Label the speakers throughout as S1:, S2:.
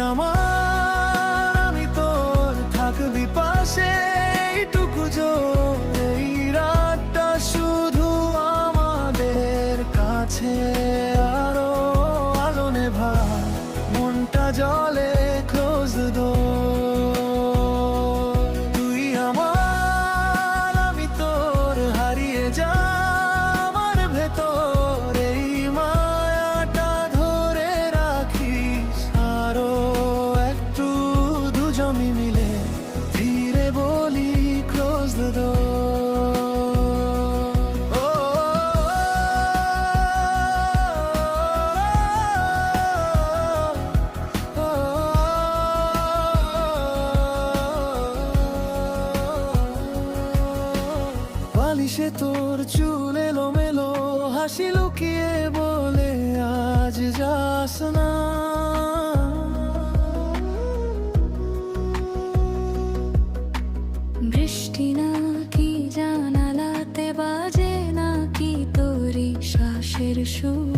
S1: আমার বালিশে তোর চুল এলো মেলো হাসি লুকিয়ে বলে, আজ যাস না।
S2: বৃষ্টি না কি জানালাতে বাজে, নাকি তোরি শ্বাসের সুরটা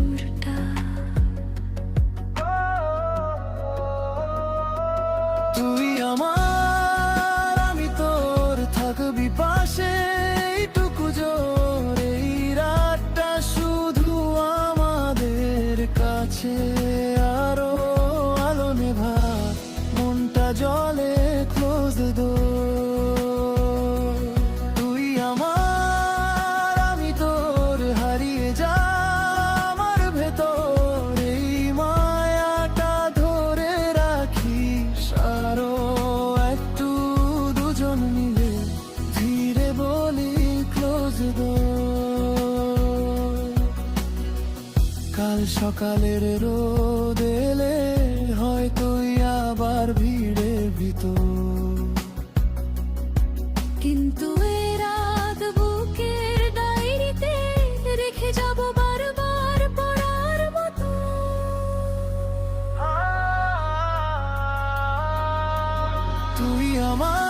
S1: কাল সকালের রোদ এলে হয়তোই আবার ভিড়ে ভিতর
S2: কিন্তু এ রাত বুকের ডায়েরিতে রেখে যাব বারবার পড়ার মতো।
S1: তুই আমার আমি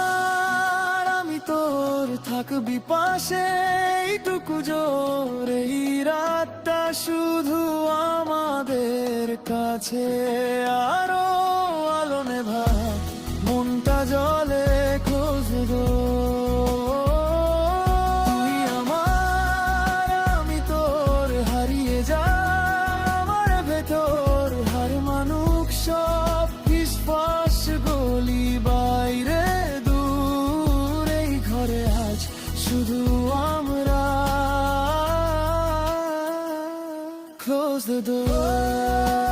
S1: তোর থাকবি পাশে এইটুকু জোর। এই রাতটা শুধু আমাদের কাছে। আরও the door